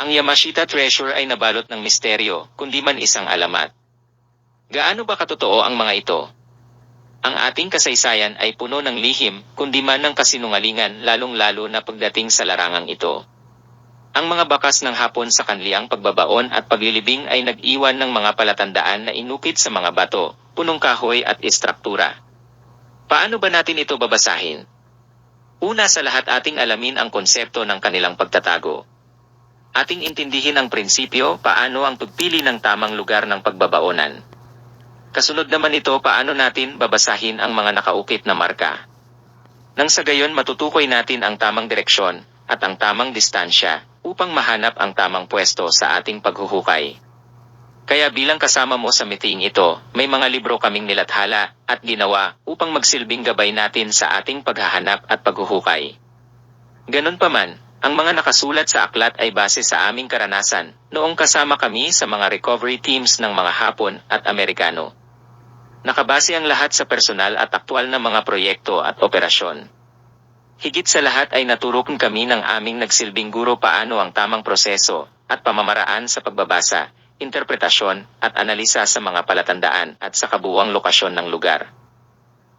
Ang Yamashita Treasure ay nabalot ng misteryo, kundi man isang alamat. Gaano ba katotoo ang mga ito? Ang ating kasaysayan ay puno ng lihim, kundi man ng kasinungalingan lalong-lalo na pagdating sa larangang ito. Ang mga bakas ng hapon sa kanliang pagbabaon at paglilibing ay nag-iwan ng mga palatandaan na inukit sa mga bato, punong kahoy at istruktura. Paano ba natin ito babasahin? Una sa lahat ating alamin ang konsepto ng kanilang pagtatago. Ating intindihin ang prinsipyo paano ang pagpili ng tamang lugar ng pagbabaonan. Kasunod naman ito paano natin babasahin ang mga nakaukit na marka. Nang sa gayon matutukoy natin ang tamang direksyon at ang tamang distansya upang mahanap ang tamang pwesto sa ating paghuhukay. Kaya bilang kasama mo sa meeting ito, may mga libro kaming nilathala at ginawa upang magsilbing gabay natin sa ating paghahanap at paghuhukay. Ganun pa man, ang mga nakasulat sa aklat ay base sa aming karanasan noong kasama kami sa mga recovery teams ng mga Hapon at Amerikano. Nakabase ang lahat sa personal at aktwal na mga proyekto at operasyon. Higit sa lahat ay naturukan kami ng aming nagsilbing guro paano ang tamang proseso at pamamaraan sa pagbabasa, interpretasyon at analisa sa mga palatandaan at sa kabuuang lokasyon ng lugar.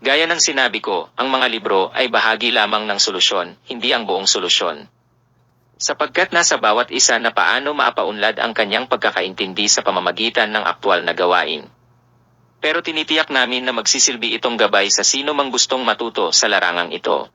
Gaya ng sinabi ko, ang mga libro ay bahagi lamang ng solusyon, hindi ang buong solusyon. Sapagkat nasa bawat isa na paano maapaunlad ang kanyang pagkakaintindi sa pamamagitan ng aktwal na gawain. Pero tinitiyak namin na magsisilbi itong gabay sa sino mang gustong matuto sa larangang ito.